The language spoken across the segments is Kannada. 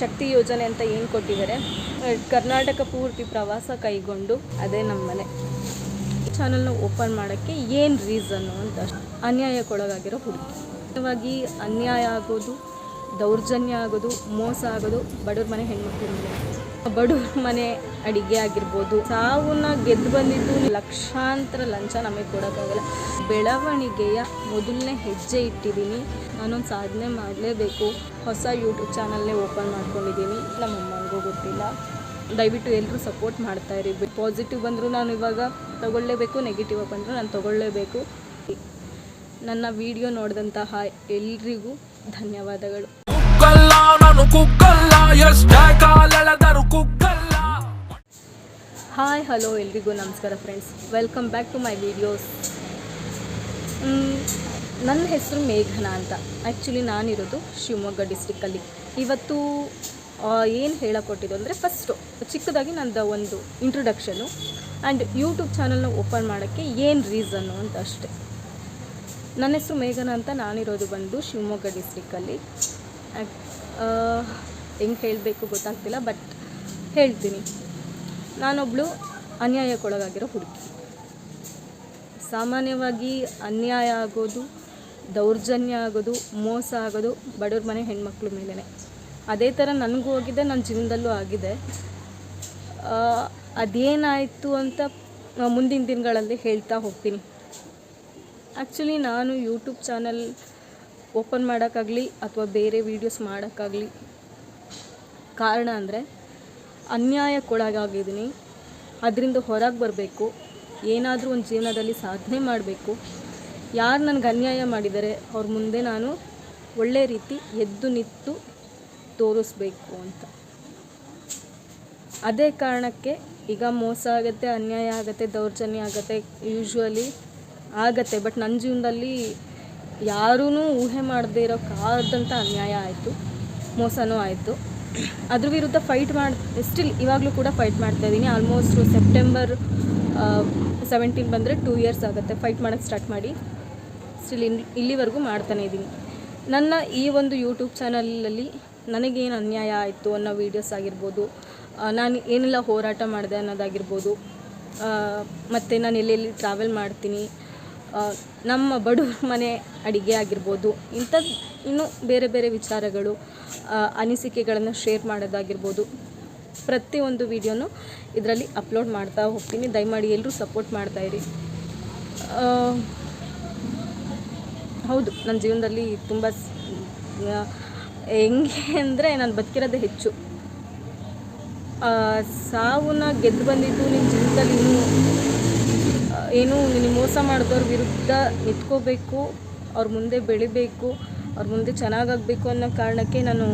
ಶಕ್ತಿ ಯೋಜನೆ ಅಂತ ಏನು ಕೊಟ್ಟಿದ್ದಾರೆ? ಕರ್ನಾಟಕ ಪೂರ್ತಿ ಪ್ರವಾಸ ಕೈಗೊಂಡು ಅದೇ ನಮ್ಮ ಮನೆ ಚಾನಲ್ನ ಓಪನ್ ಮಾಡೋಕ್ಕೆ ಏನು ರೀಸನ್ನು ಅಂತ. ಅನ್ಯಾಯಕ್ಕೊಳಗಾಗಿರೋ ಹುಡುಗಿ. ಮುಖ್ಯವಾಗಿ ಅನ್ಯಾಯ ಆಗೋದು, ದೌರ್ಜನ್ಯ ಆಗೋದು, ಮೋಸ ಆಗೋದು ಬಡವ್ರ ಮನೆ ಹೆಣ್ಮಕ್ಳ ಮೇಲೆ. ಬಡವ್ರ ಮನೆ ಅಡಿಗೆ ಆಗಿರ್ಬೋದು, ಸಾವನ್ನ ಗೆದ್ದು ಬಂದಿದ್ದು ಲಕ್ಷಾಂತರ ಲಂಚ ನಮಗೆ ಕೊಡೋಕ್ಕಾಗಲ್ಲ. ಬೆಳವಣಿಗೆಯ ಮೊದಲನೇ ಹೆಜ್ಜೆ ಇಟ್ಟಿದ್ದೀನಿ. ನಾನೊಂದು ಸಾಧನೆ ಮಾಡಲೇಬೇಕು. ಹೊಸ ಯೂಟ್ಯೂಬ್ ಚಾನಲ್ನೇ ಓಪನ್ ಮಾಡ್ಕೊಂಡಿದ್ದೀನಿ. ನಮ್ಮ ಅಮ್ಮನಿಗೂ ಗೊತ್ತಿಲ್ಲ. ದಯವಿಟ್ಟು ಎಲ್ಲರೂ ಸಪೋರ್ಟ್ ಮಾಡ್ತಾ ಇರಿ. ಪಾಸಿಟಿವ್ ಬಂದರೂ ನಾನು ಇವಾಗ ತಗೊಳ್ಳೇಬೇಕು ನೆಗೆಟಿವ್ ಬಂದರೂ ನಾನು ತೊಗೊಳ್ಳೇಬೇಕು. ನನ್ನ ವಿಡಿಯೋ ನೋಡಿದಂತಹ ಎಲ್ರಿಗೂ ಧನ್ಯವಾದಗಳು. ಹಾಯ್ ಹಲೋ ಎಲ್ರಿಗೂ ನಮಸ್ಕಾರ friends welcome back to my videos ನನ್ನ ಹೆಸರು ಮೇಘನಾ ಅಂತ. ಆ್ಯಕ್ಚುಲಿ ನಾನಿರೋದು ಶಿವಮೊಗ್ಗ ಡಿಸ್ಟಿಕ್ಕಲ್ಲಿ ಇವತ್ತು ಏನು ಹೇಳಕೊಟ್ಟಿದ್ದು ಅಂದರೆ ಫಸ್ಟು ಚಿಕ್ಕದಾಗಿ ನಂದು ಒಂದು ಇಂಟ್ರೊಡಕ್ಷನು ಆ್ಯಂಡ್ ಯೂಟ್ಯೂಬ್ ಚಾನಲ್ನ ಓಪನ್ ಮಾಡೋಕ್ಕೆ ಏನು ರೀಸನ್ನು ಅಂತ ಅಷ್ಟೆ. ನನ್ನ ಹೆಸರು ಮೇಘನಾ ಅಂತ ನಾನಿರೋದು ಬಂದು ಶಿವಮೊಗ್ಗ ಡಿಸ್ಟಿಕ್ಕಲ್ಲಿ ಹೆಂಗೆ ಹೇಳಬೇಕು ಗೊತ್ತಾಗ್ತಿಲ್ಲ ಬಟ್ ಹೇಳ್ತೀನಿ. ನಾನೊಬ್ಬಳು ಅನ್ಯಾಯಕ್ಕೊಳಗಾಗಿರೋ ಹುಡುಗಿ. ಸಾಮಾನ್ಯವಾಗಿ ಅನ್ಯಾಯ ಆಗೋದು ದೌರ್ಜನ್ಯ ಆಗೋದು, ಮೋಸ ಆಗೋದು ಬಡವ್ರ ಮನೆ ಹೆಣ್ಮಕ್ಳ ಮೇಲೇ ಅದೇ ಥರ ನನಗೂ ಹೋಗಿದೆ ನನ್ನ ಜೀವನದಲ್ಲೂ ಆಗಿದೆ. ಅದೇನಾಯಿತು ಅಂತ ಮುಂದಿನ ದಿನಗಳಲ್ಲಿ ಹೇಳ್ತಾ ಹೋಗ್ತೀನಿ. ಆ್ಯಕ್ಚುಲಿ ನಾನು ಯೂಟ್ಯೂಬ್ ಚಾನಲ್ ಓಪನ್ ಮಾಡೋಕ್ಕಾಗಲಿ ಅಥವಾ ಬೇರೆ ವೀಡಿಯೋಸ್ ಮಾಡೋಕ್ಕಾಗಲಿ ಕಾರಣ ಅಂದರೆ ಅನ್ಯಾಯಕ್ಕೊಳಗಾಗಿದ್ದೀನಿ. ಅದರಿಂದ ಹೊರಗೆ ಬರಬೇಕು. ಏನಾದರೂ ಒಂದು ಜೀವನದಲ್ಲಿ ಸಾಧನೆ ಮಾಡಬೇಕು. ಯಾರು ನನಗೆ ಅನ್ಯಾಯ ಮಾಡಿದ್ದಾರೆ ಅವ್ರ ಮುಂದೆ ನಾನು ಒಳ್ಳೆ ರೀತಿ ಎದ್ದು ನಿಂತು ತೋರಿಸ್ಬೇಕು ಅಂತ. ಅದೇ ಕಾರಣಕ್ಕೆ ಈಗ ಮೋಸ ಆಗುತ್ತೆ, ಅನ್ಯಾಯ ಆಗುತ್ತೆ, ದೌರ್ಜನ್ಯ ಆಗುತ್ತೆ ಯೂಶ್ವಲಿ ಆಗತ್ತೆ. ಬಟ್ ನನ್ನ ಜೀವನದಲ್ಲಿ ಯಾರೂ ಊಹೆ ಮಾಡದೇ ಇರೋಕ್ಕಾದಂಥ ಅನ್ಯಾಯ ಆಯಿತು, ಮೋಸನೂ ಆಯಿತು. ಅದ್ರ ವಿರುದ್ಧ ಫೈಟ್ ಮಾಡಿ ಸ್ಟಿಲ್ ಇವಾಗಲೂ ಕೂಡ ಫೈಟ್ ಮಾಡ್ತಾ ಇದ್ದೀನಿ ಆಲ್ಮೋಸ್ಟ್ ಸೆಪ್ಟೆಂಬರ್ ಸೆವೆಂಟೀನ್ ಬಂದರೆ ಟೂ ಇಯರ್ಸ್ ಆಗುತ್ತೆ. ಫೈಟ್ ಮಾಡೋಕ್ಕೆ ಸ್ಟಾರ್ಟ್ ಮಾಡಿ. ಸ್ಟಿಲ್ ಇಲ್ಲಿವರೆಗೂ ಮಾಡ್ತಾನೆ ಇದ್ದೀನಿ. ನನ್ನ ಈ ಒಂದು ಯೂಟ್ಯೂಬ್ ಚಾನಲಲ್ಲಿ ನನಗೇನು ಅನ್ಯಾಯ ಆಯಿತು ಅನ್ನೋ ವೀಡಿಯೋಸ್ ಆಗಿರ್ಬೋದು ನಾನು ಏನೆಲ್ಲ ಹೋರಾಟ ಮಾಡಿದೆ ಅನ್ನೋದಾಗಿರ್ಬೋದು ಮತ್ತು ನಾನು ಎಲ್ಲೆಲ್ಲಿ ಟ್ರಾವೆಲ್ ಮಾಡ್ತೀನಿ ನಮ್ಮ ಬಡವ್ರ ಮನೆ ಅಡಿಗೆ ಆಗಿರ್ಬೋದು ಇಂಥದ್ದು ಇನ್ನೂ ಬೇರೆ ಬೇರೆ ವಿಚಾರಗಳು ಅನಿಸಿಕೆಗಳನ್ನು ಶೇರ್ ಮಾಡೋದಾಗಿರ್ಬೋದು ಪ್ರತಿಯೊಂದು ವಿಡಿಯೋನು ಇದರಲ್ಲಿ ಅಪ್ಲೋಡ್ ಮಾಡ್ತಾ ಹೋಗ್ತೀನಿ. ದಯಮಾಡಿ ಎಲ್ಲರೂ ಸಪೋರ್ಟ್ ಮಾಡ್ತಾಯಿರಿ ಹೌದು ನನ್ನ ಜೀವನದಲ್ಲಿ ತುಂಬ ಹೆಂಗೆ ಅಂದರೆ ನಾನು ಬದುಕಿರೋದೇ ಹೆಚ್ಚು. ಸಾವನ್ನ ಗೆದ್ದು ಬಂದಿದ್ದು ನಿನ್ನ ಜೀವನದಲ್ಲಿ ಇನ್ನೂ ಏನು ನಿನಗೆ ಮೋಸ ಮಾಡಿದವ್ರ ವಿರುದ್ಧ ನಿಂತ್ಕೋಬೇಕು, ಅವ್ರ ಮುಂದೆ ಬೆಳಿಬೇಕು, ಅವ್ರ ಮುಂದೆ ಚೆನ್ನಾಗಾಗಬೇಕು ಅನ್ನೋ ಕಾರಣಕ್ಕೆ ನಾನು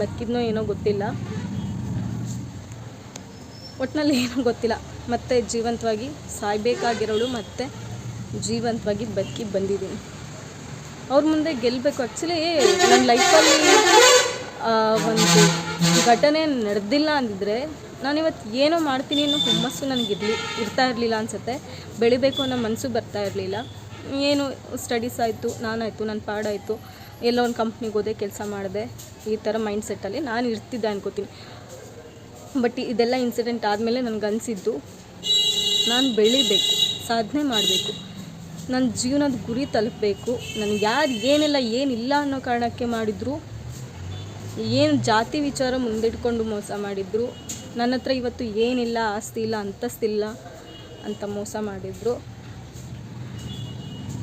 ಬದುಕಿದ್ನೋ ಏನೋ ಗೊತ್ತಿಲ್ಲ. ಒಟ್ಟಿನಲ್ಲಿ ಏನೂ ಗೊತ್ತಿಲ್ಲ. ಮತ್ತೆ ಜೀವಂತವಾಗಿ ಸಾಯ್ಬೇಕಾಗಿರೋಳು ಮತ್ತೆ ಜೀವಂತವಾಗಿ ಬದುಕಿ ಬಂದಿದ್ದೀನಿ. ಅವ್ರ ಮುಂದೆ ಗೆಲ್ಲಬೇಕು ಆ್ಯಕ್ಚುಲಿ ನನ್ನ ಲೈಫಲ್ಲಿ ಒಂದು ಘಟನೆ ನಡೆದಿಲ್ಲ ಅಂದಿದ್ರೆ ನಾನಿವತ್ತು ಏನೋ ಮಾಡ್ತೀನಿ ಅನ್ನೋ ಹುಮ್ಮಸ್ಸು ನನಗಿರಲಿ ಇರ್ತಾ ಇರಲಿಲ್ಲ ಅನಿಸುತ್ತೆ. ಬೆಳಿಬೇಕು ಅನ್ನೋ ಮನಸ್ಸು ಬರ್ತಾ ಇರಲಿಲ್ಲ. ಏನು ಸ್ಟಡೀಸ್ ಆಯಿತು, ನಾನಾಯಿತು ನನ್ನ ಪಾಡಾಯಿತು ಎಲ್ಲೋ ಒಂದು ಕಂಪ್ನಿಗೆ ಹೋದೆ, ಕೆಲಸ ಮಾಡಿದೆ. ಈ ಥರ ಮೈಂಡ್ ಸೆಟ್ಟಲ್ಲಿ ನಾನು ಇರ್ತಿದ್ದೆ ಅನ್ಕೋತೀನಿ. ಬಟ್ ಇದೆಲ್ಲ ಇನ್ಸಿಡೆಂಟ್ ಆದಮೇಲೆ ನನಗನ್ಸಿದ್ದು ನಾನು ಬೆಳಿಬೇಕು, ಸಾಧನೆ ಮಾಡಬೇಕು. ನನ್ನ ಜೀವನದ ಗುರಿ ತಲುಪಬೇಕು. ನನಗೆ ಯಾರು ಏನಿಲ್ಲ ಏನಿಲ್ಲ ಅನ್ನೋ ಕಾರಣಕ್ಕೆ ಮಾಡಿದ್ರು. ಏನು ಜಾತಿ ವಿಚಾರ ಮುಂದಿಟ್ಕೊಂಡು ಮೋಸ ಮಾಡಿದ್ರು. ನನ್ನ ಹತ್ರ ಇವತ್ತು ಏನಿಲ್ಲ, ಆಸ್ತಿ ಇಲ್ಲ ಅಂತಸ್ತಿಲ್ಲ ಅಂತ ಮೋಸ ಮಾಡಿದ್ರು.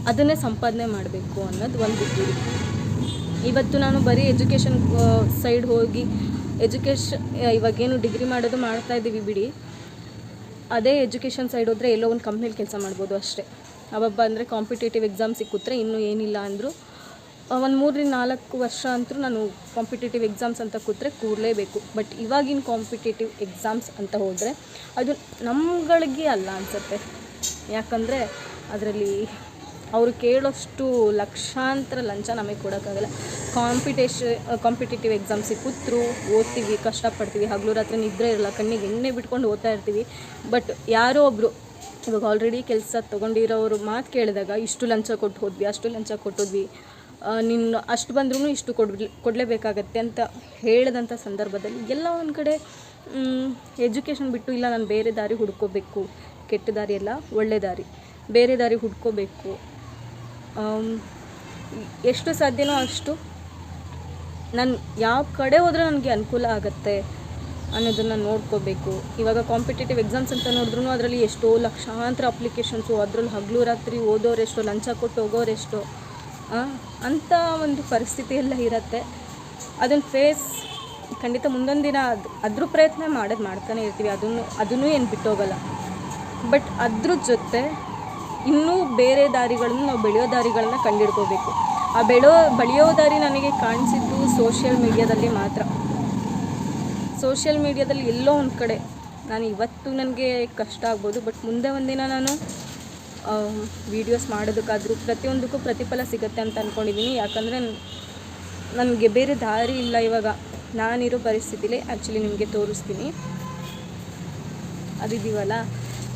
ಅದನ್ನೇ ಸಂಪಾದನೆ ಮಾಡಬೇಕು ಅನ್ನೋದು ಒಂದು ಗುರಿ. ಇವತ್ತು ನಾನು ಬರೀ ಎಜುಕೇಷನ್ ಸೈಡ್ ಹೋಗಿ ಎಜುಕೇಷನ್ ಇವಾಗೇನು ಡಿಗ್ರಿ ಮಾಡೋದು ಮಾಡ್ತಾ ಇದ್ದೀವಿ ಬಿಡಿ. ಅದೇ ಎಜುಕೇಷನ್ ಸೈಡ್ ಹೋದರೆ ಎಲ್ಲೋ ಒಂದು ಕಂಪ್ನಿಲಿ ಕೆಲಸ ಮಾಡ್ಬೋದು ಅಷ್ಟೇ. ಅವಬ್ಬ ಅಂದರೆ ಕಾಂಪಿಟೇಟಿವ್ ಎಕ್ಸಾಮ್ ಸಿಕ್ಕುತ್ತೆ ಇನ್ನೂ ಏನಿಲ್ಲ ಅಂದರು. ಒಂದು ಮೂರರಿಂದ ನಾಲ್ಕು ವರ್ಷ ಅಂತೂ ನಾನು ಕಾಂಪಿಟೇಟಿವ್ ಎಕ್ಸಾಮ್ಸ್ ಅಂತ ಕೂತ್ರೆ ಕೂರಲೇಬೇಕು ಬಟ್ ಇವಾಗಿನ ಕಾಂಪಿಟೇಟಿವ್ ಎಕ್ಸಾಮ್ಸ್ ಅಂತ ಹೋದರೆ ಅದು ನಮ್ಗಳಿಗೆ ಅಲ್ಲ ಅನ್ಸುತ್ತೆ. ಯಾಕಂದರೆ ಅದರಲ್ಲಿ ಅವರು ಕೇಳೋಷ್ಟು ಲಕ್ಷಾಂತರ ಲಂಚ ನಮಗೆ ಕೊಡೋಕ್ಕಾಗಲ್ಲ. ಕಾಂಪಿಟೇಷ ಕಾಂಪಿಟೇಟಿವ್ ಎಕ್ಸಾಮ್ಸಿಗೆ ಕೂತ್ರು ಓದ್ತೀವಿ, ಕಷ್ಟಪಡ್ತೀವಿ, ಹಗಲು ರಾತ್ರಿ ನಿದ್ರೆ ಇರಲ್ಲ, ಕಣ್ಣಿಗೆ ಎಣ್ಣೆ ಬಿಟ್ಕೊಂಡು ಓದ್ತಾ ಇರ್ತೀವಿ. ಬಟ್ ಯಾರೋ ಒಬ್ಬರು ಇವಾಗ ಆಲ್ರೆಡಿ ಕೆಲಸ ತೊಗೊಂಡಿರೋರು ಮಾತು ಕೇಳಿದಾಗ ಇಷ್ಟು ಲಂಚ ಕೊಟ್ಟು ಹೋದ್ವಿ, ಅಷ್ಟು ಲಂಚ ಕೊಟ್ಟಿದ್ವಿ ನಿನ್ನ ಅಷ್ಟು ಬಂದ್ರೂ ಇಷ್ಟು ಕೊಡ್ಲಿ ಕೊಡಲೇಬೇಕಾಗತ್ತೆ ಅಂತ ಹೇಳಿದಂಥ ಸಂದರ್ಭದಲ್ಲಿ ಎಲ್ಲ ಒಂದು ಕಡೆ ಎಜುಕೇಷನ್ ಬಿಟ್ಟು ಇಲ್ಲ ನಾನು ಬೇರೆ ದಾರಿ ಹುಡ್ಕೋಬೇಕು. ಕೆಟ್ಟ ದಾರಿ ಎಲ್ಲ ಒಳ್ಳೆ ದಾರಿ. ಬೇರೆ ದಾರಿ ಹುಡ್ಕೋಬೇಕು. ಎಷ್ಟು ಸಾಧ್ಯನೋ ಅಷ್ಟು ನಾನು ಯಾವ ಕಡೆ ಹೋದರೆ ನನಗೆ ಅನುಕೂಲ ಆಗುತ್ತೆ. ಅನ್ನೋದನ್ನು ನೋಡ್ಕೋಬೇಕು. ಇವಾಗ ಕಾಂಪಿಟೇಟಿವ್ ಎಕ್ಸಾಮ್ಸ್ ಅಂತ ನೋಡಿದ್ರು ಅದರಲ್ಲಿ ಎಷ್ಟೋ ಲಕ್ಷಾಂತರ ಅಪ್ಲಿಕೇಶನ್ಸು ಅದರಲ್ಲಿ ಹಗಲು ರಾತ್ರಿ ಓದೋರೆಷ್ಟೋ, ಲಂಚ ಕೊಟ್ಟು ಹೋಗೋರೆಷ್ಟೋ ಅಂಥ ಒಂದು ಪರಿಸ್ಥಿತಿ ಎಲ್ಲ ಇರುತ್ತೆ. ಅದನ್ನು ಫೇಸ್ ಖಂಡಿತ ಮುಂದೊಂದು ದಿನ ಅದು, ಅದ್ರ ಪ್ರಯತ್ನ ಮಾಡೋದು ಮಾಡ್ತಾನೆ ಇರ್ತೀವಿ. ಅದನ್ನು, ಅದನ್ನೂ ಏನು ಬಿಟ್ಟೋಗಲ್ಲ. ಬಟ್ ಅದ್ರ ಜೊತೆ ಇನ್ನೂ ಬೇರೆ ದಾರಿಗಳನ್ನು ನಾವು ಬೆಳೆಯೋ ದಾರಿಗಳನ್ನ ಕಂಡಿಡ್ಕೋಬೇಕು. ಆ ಬೆಳೋ, ಬೆಳೆಯೋ ದಾರಿ ನನಗೆ ಕಾಣಿಸಿದ್ದು ಸೋಷಿಯಲ್ ಮೀಡಿಯಾದಲ್ಲಿ ಮಾತ್ರ. ಸೋಷಿಯಲ್ ಮೀಡ್ಯಾದಲ್ಲಿ ಎಲ್ಲೋ ಒಂದು ಕಡೆ. ನಾನು ಇವತ್ತು ನನಗೆ ಕಷ್ಟ ಆಗ್ಬೋದು, ಬಟ್ ಮುಂದೆ ಒಂದಿನ ನಾನು ವೀಡಿಯೋಸ್ ಮಾಡೋದಕ್ಕಾದರೂ ಪ್ರತಿಯೊಂದಕ್ಕೂ ಪ್ರತಿಫಲ ಸಿಗುತ್ತೆ ಅಂತ ಅಂದ್ಕೊಂಡಿದ್ದೀನಿ ಯಾಕಂದರೆ ನನಗೆ ಬೇರೆ ದಾರಿ ಇಲ್ಲ ಇವಾಗ. ನಾನಿರೋ ಪರಿಸ್ಥಿತಿಲಿ ಆ್ಯಕ್ಚುಲಿ ನಿಮಗೆ ತೋರಿಸ್ತೀನಿ. ಅದಿದ್ದೀವಲ್ಲ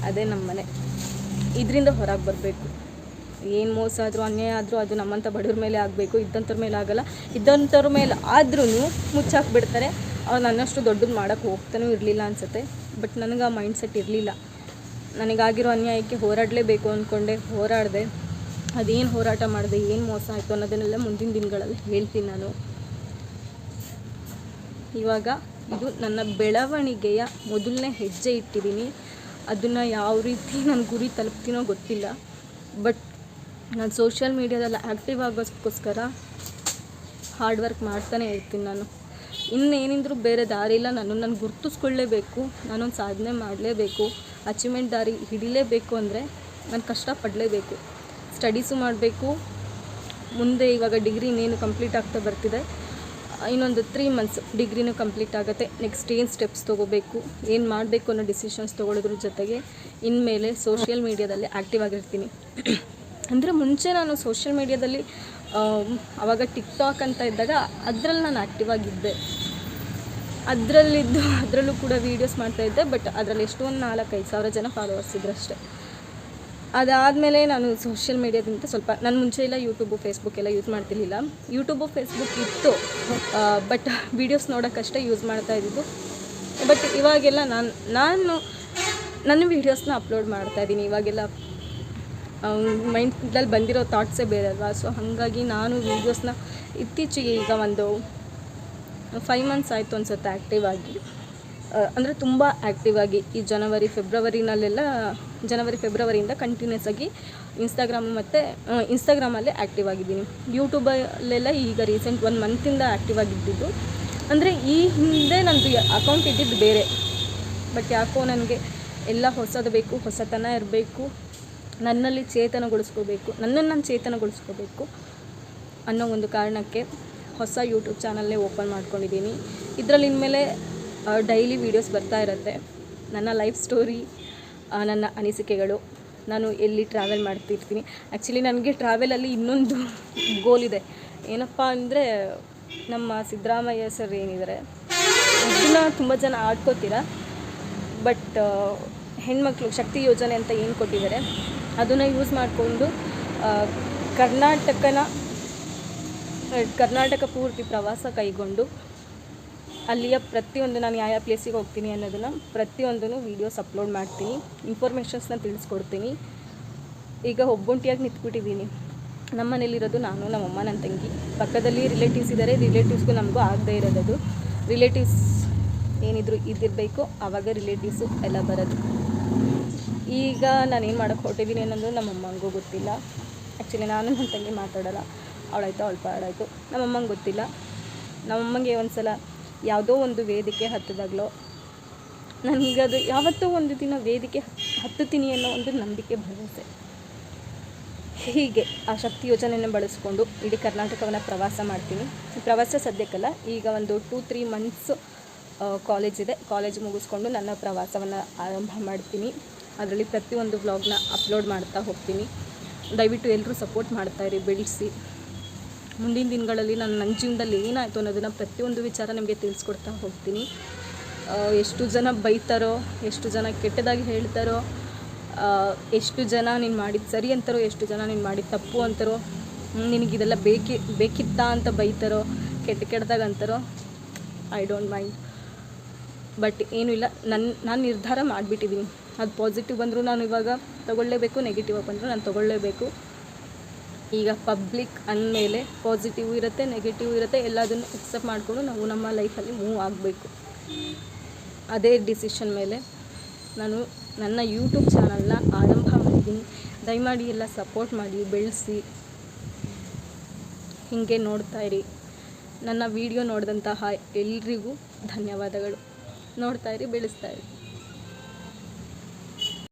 ಅದೇ ನಮ್ಮ ಮನೆ ಇದರಿಂದ ಹೊರಗೆ ಬರಬೇಕು. ಏನು ಮೋಸ ಆದರೂ, ಅನ್ಯಾಯ ಆದರೂ, ಅದು ನಮ್ಮಂಥ ಬಡವ್ರ ಮೇಲೆ ಆಗಬೇಕು. ಇದ್ದಂಥವ್ರ ಮೇಲೆ ಆಗಲ್ಲ. ಇದ್ದಂಥವ್ರ ಮೇಲೆ ಆದ್ರೂ ಮುಚ್ಚಾಕ್ಬಿಡ್ತಾರೆ ಅವ್ರು ನನ್ನಷ್ಟು ದೊಡ್ಡದು ಮಾಡೋಕ್ಕೆ ಹೋಗ್ತಾನೂ ಇರಲಿಲ್ಲ ಅನಿಸುತ್ತೆ, ಬಟ್ ನನಗೆ ಆ ಮೈಂಡ್ ಸೆಟ್ ಇರಲಿಲ್ಲ. ನನಗಾಗಿರೋ ಅನ್ಯಾಯಕ್ಕೆ ಹೋರಾಡಲೇಬೇಕು ಅಂದ್ಕೊಂಡೆ ಹೋರಾಡಿದೆ. ಅದೇನು ಹೋರಾಟ ಮಾಡಿದೆ, ಏನು ಮೋಸ ಆಯಿತು ಅನ್ನೋದನ್ನೆಲ್ಲ ಮುಂದಿನ ದಿನಗಳಲ್ಲಿ ಹೇಳ್ತೀನಿ ನಾನು. ಇವಾಗ ಇದು ನನ್ನ ಬೆಳವಣಿಗೆಯ ಮೊದಲನೇ ಹೆಜ್ಜೆ ಇಟ್ಟಿದ್ದೀನಿ. ಅದನ್ನು ಯಾವ ರೀತಿ ನನ್ನ ಗುರಿ ತಲುಪ್ತೀನೋ ಗೊತ್ತಿಲ್ಲ. ಬಟ್ ನಾನು ಸೋಷಿಯಲ್ ಮೀಡ್ಯಾದಲ್ಲಿ ಆ್ಯಕ್ಟಿವ್ ಆಗೋದಕ್ಕೋಸ್ಕರ ಹಾರ್ಡ್ ವರ್ಕ್ ಮಾಡ್ತಾನೆ ಇರ್ತೀನಿ ನಾನು. ಇನ್ನೇನಿದ್ರು ಬೇರೆ ದಾರಿ ಇಲ್ಲ. ನಾನು ನಾನು ಗುರ್ತಿಸ್ಕೊಳ್ಳೇಬೇಕು. ನಾನೊಂದು ಸಾಧನೆ ಮಾಡಲೇಬೇಕು. ಅಚೀವ್ಮೆಂಟ್ ದಾರಿ ಹಿಡಿಲೇಬೇಕು ಅಂದರೆ ನಾನು ಕಷ್ಟಪಡಲೇಬೇಕು. ಸ್ಟಡೀಸು ಮಾಡಬೇಕು. ಮುಂದೆ ಇವಾಗ ಡಿಗ್ರಿ ಇನ್ನೇನು ಕಂಪ್ಲೀಟ್ ಆಗ್ತಾ ಬರ್ತಿದೆ. ಇನ್ನೊಂದು ತ್ರೀ ಮಂತ್ಸ್ ಡಿಗ್ರಿನೂ ಕಂಪ್ಲೀಟ್ ಆಗುತ್ತೆ. ನೆಕ್ಸ್ಟ್ ಏನು ಸ್ಟೆಪ್ಸ್ ತೊಗೋಬೇಕು? ಏನು ಮಾಡಬೇಕು ಅನ್ನೋ ಡಿಸಿಷನ್ಸ್ ತೊಗೊಳೋದ್ರ ಜೊತೆಗೆ ಇನ್ಮೇಲೆ ಸೋಷಿಯಲ್ ಮೀಡಿಯಾದಲ್ಲಿ ಆ್ಯಕ್ಟಿವ್ ಆಗಿರ್ತೀನಿ. ಅಂದರೆ ಮುಂಚೆ ನಾನು ಸೋಷಿಯಲ್ ಮೀಡಿಯಾದಲ್ಲಿ ಆವಾಗ ಟಿಕ್ಟಾಕ್ ಅಂತ ಇದ್ದಾಗ ಅದರಲ್ಲಿ ನಾನು ಆ್ಯಕ್ಟಿವ್ ಆಗಿದ್ದೆ. ಅದರಲ್ಲಿದ್ದು, ಅದರಲ್ಲೂ ಕೂಡ ವೀಡಿಯೋಸ್ ಮಾಡ್ತಾಯಿದ್ದೆ ಬಟ್ ಅದರಲ್ಲಿ ಎಷ್ಟೊಂದು ನಾಲ್ಕೈದು ಸಾವಿರ ಜನ ಫಾಲೋವರ್ಸ್ ಇದ್ರು ಅಷ್ಟೇ. ಅದಾದಮೇಲೆ ನಾನು ಸೋಷಿಯಲ್ ಮೀಡ್ಯಾದಿಂದ ಸ್ವಲ್ಪ, ನಾನು ಮುಂಚೆ ಎಲ್ಲ ಯೂಟ್ಯೂಬು ಫೇಸ್ಬುಕ್ ಎಲ್ಲ ಯೂಸ್ ಮಾಡ್ತಿರ್ಲಿಲ್ಲ. ಯೂಟ್ಯೂಬು ಫೇಸ್ಬುಕ್ ಇತ್ತು ಬಟ್ ವೀಡಿಯೋಸ್ ನೋಡೋಕ್ಕಷ್ಟೇ ಯೂಸ್ ಮಾಡ್ತಾ ಇದ್ದಿದ್ದು. ಬಟ್ ಇವಾಗೆಲ್ಲ ನಾನು ನಾನು ನನ್ನ ವೀಡಿಯೋಸ್ನ ಅಪ್ಲೋಡ್ ಮಾಡ್ತಾ ಇದ್ದೀನಿ. ಇವಾಗೆಲ್ಲ ಮೈಂಡಲ್ಲಿ ಬಂದಿರೋ ಥಾಟ್ಸೇ ಬೇರೆ ಅಲ್ವಾ? ಸೊ ಹಾಗಾಗಿ ನಾನು ವೀಡಿಯೋಸ್ನ ಇತ್ತೀಚೆಗೆ ಈಗ ಒಂದು ಫೈವ್ ಮಂತ್ಸ್ ಆಯಿತು ಅನ್ಸುತ್ತೆ ಆ್ಯಕ್ಟಿವ್ ಆಗಿ. ಅಂದರೆ ತುಂಬ ಆ್ಯಕ್ಟಿವ್ ಆಗಿ ಈ ಜನವರಿ, ಫೆಬ್ರವರಿನಲ್ಲೆಲ್ಲ, ಜನವರಿ, ಫೆಬ್ರವರಿಯಿಂದ ಕಂಟಿನ್ಯೂಸ್ ಆಗಿ ಇನ್ಸ್ಟಾಗ್ರಾಮ್ ಮತ್ತು ಇನ್ಸ್ಟಾಗ್ರಾಮಲ್ಲೇ ಆ್ಯಕ್ಟಿವ್ ಆಗಿದ್ದೀನಿ. ಯೂಟ್ಯೂಬಲ್ಲೆಲ್ಲ ಈಗ ರೀಸೆಂಟ್ ಒನ್ ಮಂತಿಂದ ಆ್ಯಕ್ಟಿವ್ ಆಗಿದ್ದಿದ್ದು ಅಂದರೆ ಈ ಹಿಂದೆ ನನ್ನದು ಅಕೌಂಟ್ ಇದ್ದಿದ್ದು ಬೇರೆ. ಬಟ್ ಯಾಕೋ ನನಗೆ ಎಲ್ಲ ಹೊಸದು ಬೇಕು, ಹೊಸತನ ಇರಬೇಕು, ನನ್ನಲ್ಲಿ ಚೇತನಗೊಳಿಸ್ಕೋಬೇಕು, ನನ್ನನ್ನು ನಾನು ಚೇತನಗೊಳಿಸ್ಕೋಬೇಕು ಅನ್ನೋ ಒಂದು ಕಾರಣಕ್ಕೆ ಹೊಸ ಯೂಟ್ಯೂಬ್ ಚಾನಲ್ನೇ ಓಪನ್ ಮಾಡ್ಕೊಂಡಿದ್ದೀನಿ. ಇದರಲ್ಲಿ ಇನ್ಮೇಲೆ ಡೈಲಿ ವೀಡಿಯೋಸ್ ಬರ್ತಾ ಇರುತ್ತೆ. ನನ್ನ ಲೈಫ್ ಸ್ಟೋರಿ ನನ್ನ ಅನಿಸಿಕೆಗಳು. ನಾನು ಎಲ್ಲಿ ಟ್ರಾವೆಲ್ ಮಾಡ್ತಿರ್ತೀನಿ. ಆ್ಯಕ್ಚುಲಿ ನನಗೆ ಟ್ರಾವೆಲಲ್ಲಿ ಇನ್ನೊಂದು ಗೋಲ್ ಇದೆ. ಏನಪ್ಪ ಅಂದರೆ, ನಮ್ಮ ಸಿದ್ದರಾಮಯ್ಯ ಸರ್ ಏನಿದ್ದಾರೆ ಇದನ್ನ ತುಂಬ ಜನ ಆಡ್ಕೋತೀರ? ಬಟ್ ಹೆಣ್ಮಕ್ಳು ಶಕ್ತಿ ಯೋಜನೆ ಅಂತ ಏನು ಕೊಟ್ಟಿದ್ದಾರೆ, ಅದನ್ನು ಯೂಸ್ ಮಾಡಿಕೊಂಡು ಕರ್ನಾಟಕನ ಕರ್ನಾಟಕ ಪೂರ್ತಿ ಪ್ರವಾಸ ಕೈಗೊಂಡು ಅಲ್ಲಿಯ ಪ್ರತಿಯೊಂದು ನಾನು ಯಾವ ಯಾವ ಪ್ಲೇಸಿಗೆ ಹೋಗ್ತೀನಿ ಅನ್ನೋದನ್ನು ಪ್ರತಿಯೊಂದನ್ನು ವೀಡಿಯೋಸ್ ಅಪ್ಲೋಡ್ ಮಾಡ್ತೀನಿ ಇನ್ಫಾರ್ಮೇಷನ್ಸ್ನ ತಿಳಿಸ್ಕೊಡ್ತೀನಿ. ಈಗ ಒಬ್ಬೊಂಟಿಯಾಗಿ ನಿಂತ್ಬಿಟ್ಟಿದ್ದೀನಿ. ನಮ್ಮ ಮನೇಲಿರೋದು ನಾನು ನಮ್ಮಮ್ಮ ನನ್ನ ತಂಗಿ. ಪಕ್ಕದಲ್ಲಿ ರಿಲೇಟಿವ್ಸ್ ಇದ್ದಾರೆ ರಿಲೇಟಿವ್ಸ್ಗೂ ನಮಗೂ ಆಗದೇ ಇರೋದದು ರಿಲೇಟಿವ್ಸ್ ಏನಿದ್ರು ಇದ್ದಿರಬೇಕು ಆವಾಗ ರಿಲೇಟಿವ್ಸು ಎಲ್ಲ ಬರೋದು. ಈಗ ನಾನು ಏನು ಮಾಡೋಕ್ಕೆ ಹೊಟ್ಟಿದ್ದೀನಿ ಅನ್ನೋದು ನಮ್ಮಮ್ಮಂಗೂ ಗೊತ್ತಿಲ್ಲ. ಆ್ಯಕ್ಚುಲಿ ನಾನು ನನ್ನ ತಂಗಿ ಮಾತಾಡೋಲ್ಲ. ಅವಳಾಯ್ತು, ಅವಳ ಪಾಡಾಯಿತು, ನಮ್ಮಮ್ಮಂಗೆ ಗೊತ್ತಿಲ್ಲ. ನಮ್ಮಮ್ಮಂಗೆ ಒಂದು ಸಲ ಯಾವುದೋ ಒಂದು ವೇದಿಕೆ ಹತ್ತಿದಾಗಲೋ ನನಗದು ಯಾವತ್ತೋ ಒಂದು ದಿನ ವೇದಿಕೆ ಹತ್ತುತ್ತೀನಿ ಅನ್ನೋ ಒಂದು ನಂಬಿಕೆ ಭರವಸೆ. ಹೀಗೆ ಆ ಶಕ್ತಿ ಯೋಜನೆಯನ್ನು ಬಳಸ್ಕೊಂಡು ಇಡೀ ಕರ್ನಾಟಕವನ್ನು ಪ್ರವಾಸ ಮಾಡ್ತೀನಿ. ಪ್ರವಾಸ ಸದ್ಯಕ್ಕಲ್ಲ, ಈಗ ಒಂದು ಟೂ ತ್ರೀ ಮಂತ್ಸ್ ಕಾಲೇಜ್ ಇದೆ. ಕಾಲೇಜ್ ಮುಗಿಸ್ಕೊಂಡು ನನ್ನ ಪ್ರವಾಸವನ್ನು ಆರಂಭ ಮಾಡ್ತೀನಿ. ಅದರಲ್ಲಿ ಪ್ರತಿಯೊಂದು ವ್ಲಾಗ್ನ ಅಪ್ಲೋಡ್ ಮಾಡ್ತಾ ಹೋಗ್ತೀನಿ. ದಯವಿಟ್ಟು ಎಲ್ಲರೂ ಸಪೋರ್ಟ್ ಮಾಡ್ತಾಯಿರಿ ಬೆಳೆಸಿ. ಮುಂದಿನ ದಿನಗಳಲ್ಲಿ ನಾನು ನನ್ನ ಜೀವನದಲ್ಲಿ ಏನಾಯಿತು ಅನ್ನೋದನ್ನು ಪ್ರತಿಯೊಂದು ವಿಚಾರ ನಿಮಗೆ ತಿಳಿಸ್ಕೊಡ್ತಾ ಹೋಗ್ತೀನಿ. ಎಷ್ಟು ಜನ ಬೈತಾರೋ, ಎಷ್ಟು ಜನ ಕೆಟ್ಟದಾಗಿ ಹೇಳ್ತಾರೋ ಎಷ್ಟು ಜನ ನೀನು ಮಾಡಿದ್ದು ಸರಿ ಅಂತಾರೋ, ಎಷ್ಟು ಜನ ನೀನು ಮಾಡಿದ್ದು ತಪ್ಪು ಅಂತಾರೋ ನಿನಗಿದೆಲ್ಲ ಬೇಕಿ, ಬೇಕಿತ್ತಾ ಅಂತ ಬೈತಾರೋ, ಕೆಟ್ಟ ಕೆಟ್ಟದಾಗ ಅಂತಾರೋ ಐ ಡೋಂಟ್ ಮೈಂಡ್ ಬಟ್ ಏನೂ ಇಲ್ಲ. ನನ್ನ ನಾನು ನಿರ್ಧಾರ ಮಾಡಿಬಿಟ್ಟಿದ್ದೀನಿ ಅದು ಪಾಸಿಟಿವ್ ಬಂದರೂ ನಾನು ಇವಾಗ ತೊಗೊಳ್ಳೇಬೇಕು ನೆಗೆಟಿವ್ ಬಂದರೂ ನಾನು ತೊಗೊಳ್ಳೇಬೇಕು ಈಗ ಪಬ್ಲಿಕ್ ಅಂದಮೇಲೆ ಪಾಸಿಟಿವ್ ಇರುತ್ತೆ ನೆಗೆಟಿವ್ ಇರುತ್ತೆ, ಎಲ್ಲದನ್ನು ಎಕ್ಸೆಪ್ಟ್ ಮಾಡಿಕೊಂಡು ನಾವು ನಮ್ಮ ಲೈಫಲ್ಲಿ ಮೂವ್ ಆಗಬೇಕು. ಅದೇ ಡಿಸಿಷನ್ ಮೇಲೆ ನಾನು ನನ್ನ ಯೂಟ್ಯೂಬ್ ಚಾನಲ್ನ ಆರಂಭ ಮಾಡಿದ್ದೀನಿ ದಯಮಾಡಿ ಎಲ್ಲ ಸಪೋರ್ಟ್ ಮಾಡಿ, ಬೆಳೆಸಿ. ಹೀಗೆ ನೋಡ್ತಾ ಇರಿ. ನನ್ನ ವಿಡಿಯೋ ನೋಡಿದಂತಹ ಎಲ್ರಿಗೂ ಧನ್ಯವಾದಗಳು. ನೋಡ್ತಾ ಇರಿ, ಬೆಳೆಸ್ತಾ ಇರಿ.